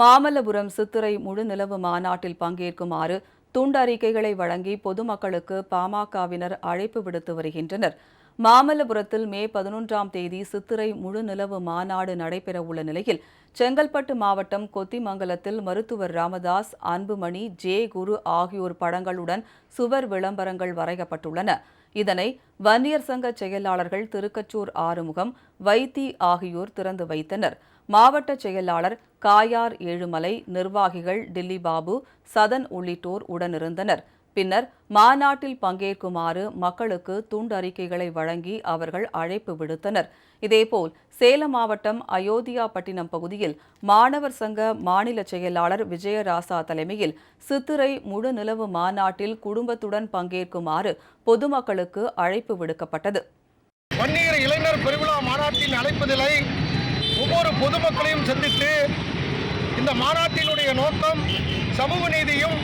மாமல்லபுரம் சித்திரை முழுநிலவு மாநாட்டில் பங்கேற்குமாறு துண்டறிக்கைகளை வழங்கி பொதுமக்களுக்கு பாமகவினர் அழைப்பு விடுத்து வருகின்றனர். மாமல்லபுரத்தில் மே பதினொன்றாம் தேதி சித்திரை முழுநிலவு மாநாடு நடைபெறவுள்ள நிலையில் செங்கல்பட்டு மாவட்டம் கொத்திமங்கலத்தில் மருத்துவர் ராமதாஸ் அன்புமணி ஜே குரு ஆகியோர் படங்களுடன் சுவர் விளம்பரங்கள் வரையப்பட்டுள்ளன. இதனை வன்னியர் சங்க செயலாளர்கள் திருக்கச்சூர் ஆறுமுகம் வைத்தி ஆகியோர் திறந்து வைத்தனர். மாவட்ட செயலாளர் காயார் ஏழுமலை நிர்வாகிகள் டில்லி பாபு சதன் உள்ளிட்டோர் உடனிருந்தனர். பின்னர் மாநாட்டில் பங்கேற்குமாறு மக்களுக்கு துண்டறிக்கைகளை வழங்கி அவர்கள் அழைப்பு விடுத்தனர். இதேபோல் சேலம் மாவட்டம் அயோத்தியாபட்டினம் பகுதியில் மாணவர் சங்க மாநில செயலாளர் விஜயராசா தலைமையில் சித்திரை முழுநிலவு மாநாட்டில் குடும்பத்துடன் பங்கேற்குமாறு பொதுமக்களுக்கு அழைப்பு விடுக்கப்பட்டது. வன்னியர் இளைஞர் பெருவிழா மாநாட்டின் அழைப்புதலை ஒவ்வொரு பொதுமக்களையும் சந்தித்து இந்த மாநாட்டினுடைய நோக்கம் சமூக நீதியும்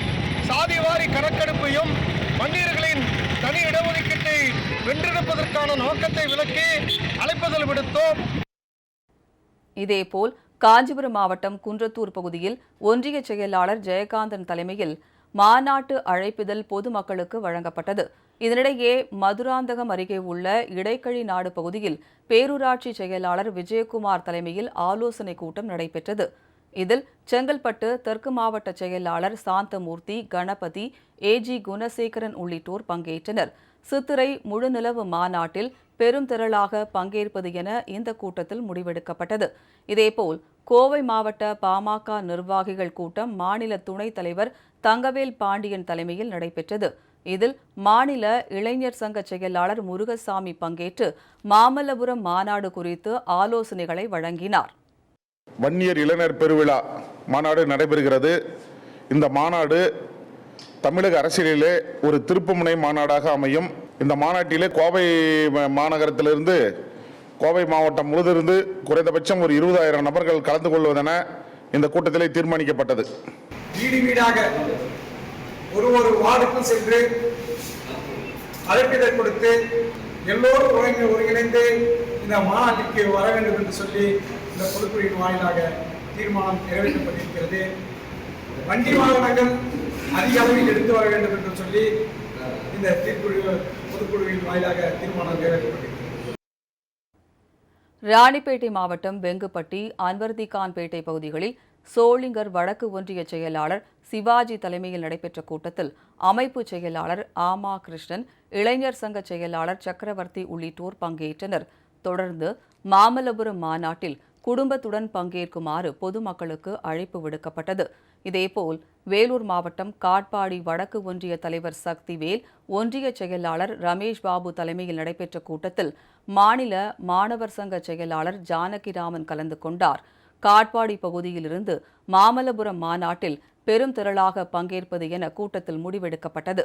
சாதிவாரி கணக்கெடுப்பையும் மண்டியர்களின் தனி இடஒதுக்கீட்டை வென்றெடுப்பதற்கான நோக்கத்தை விளக்கி அழைப்பதில் விடுத்தோம். இதேபோல் காஞ்சிபுரம் மாவட்டம் குன்றத்தூர் பகுதியில் ஒன்றிய செயலாளர் ஜெயகாந்தன் தலைமையில் மாநாட்டு அழைப்பிதழ் பொதுமக்களுக்கு வழங்கப்பட்டது. இதனிடையே மதுராந்தகம் அருகே உள்ள இடைக்கழி நாடு பகுதியில் பேரூராட்சி செயலாளர் விஜயகுமார் தலைமையில் ஆலோசனைக் கூட்டம் நடைபெற்றது. இதில் செங்கல்பட்டு தெற்கு மாவட்ட செயலாளர் சாந்தமூர்த்தி கணபதி ஏஜி குணசேகரன் உள்ளிட்டோர் பங்கேற்றனர். சித்திரை முழுநிலவு மாநாட்டில் பெரும் திரளாக பங்கேற்பது என இந்த கூட்டத்தில் முடிவெடுக்கப்பட்டது. இதேபோல் கோவை மாவட்ட பாமக நிர்வாகிகள் கூட்டம் மாநில துணைத் தலைவர் தங்கவேல் பாண்டியன் தலைமையில் நடைபெற்றது. இதில் மாநில இளைஞர் சங்க செயலாளர் முருகசாமி பங்கேற்று மாமல்லபுரம் மாநாடு குறித்து ஆலோசனைகளை வழங்கினார். வன்னியர் இளைஞர் பெருவிழா மாநாடு நடைபெறுகிறது. இந்த மாநாடு தமிழக அரசியலிலே ஒரு திருப்புமுனை மாநாடாக அமையும். இந்த மாநாட்டிலே கோவை மாநகரத்திலிருந்து கோவை மாவட்டம் முழுதிருந்து குறைந்தபட்சம் ஒரு இருபதாயிரம் நபர்கள் கலந்து கொள்வதென இந்த கூட்டத்திலே தீர்மானிக்கப்பட்டது. வீடு வீடாக ஒரு ஒரு வார்டுக்கும் சென்று அழைப்பிதழ் கொடுத்து எல்லோரும் ஒருங்கிணைந்து இந்த மாநாட்டிற்கு வர வேண்டும் என்று சொல்லி இந்த பொதுக்குழுவின் வாயிலாக தீர்மானம் நிறைவேற்றப்பட்டிருக்கிறது. வண்டி வாகனங்கள் அதிக அளவில் எடுத்து வர வேண்டும் என்று சொல்லி இந்த தீர்க்குழு பொதுக்குழுவின் வாயிலாக தீர்மானம் நிறைவேற்றப்பட்டிருக்கிறது. ராணிப்பேட்டை மாவட்டம் வெங்குப்பட்டி அன்வர்திகான்பேட்டை பகுதிகளில் சோளிங்கர் வடக்கு ஒன்றிய செயலாளர் சிவாஜி தலைமையில் நடைபெற்ற கூட்டத்தில் அமைப்பு செயலாளர் ஆமா கிருஷ்ணன் இளைஞர் சங்க செயலாளர் சக்கரவர்த்தி உள்ளிட்டோர் பங்கேற்றனர். தொடர்ந்து மாமல்லபுரம் மாநாட்டில் குடும்பத்துடன் பங்கேற்குமாறு பொதுமக்களுக்கு அழைப்பு விடுக்கப்பட்டது. இதேபோல் வேலூர் மாவட்டம் காட்பாடி வடக்கு ஒன்றிய தலைவர் சக்திவேல் ஒன்றிய செயலாளர் ரமேஷ் பாபு தலைமையில் நடைபெற்ற கூட்டத்தில் மாநில மாணவர் சங்க செயலாளர் ஜானகிராமன் கலந்து கொண்டார். காட்பாடி பகுதியிலிருந்து மாமல்லபுரம் மாநாட்டில் பெரும் திரளாக பங்கேற்பது என கூட்டத்தில் முடிவெடுக்கப்பட்டது.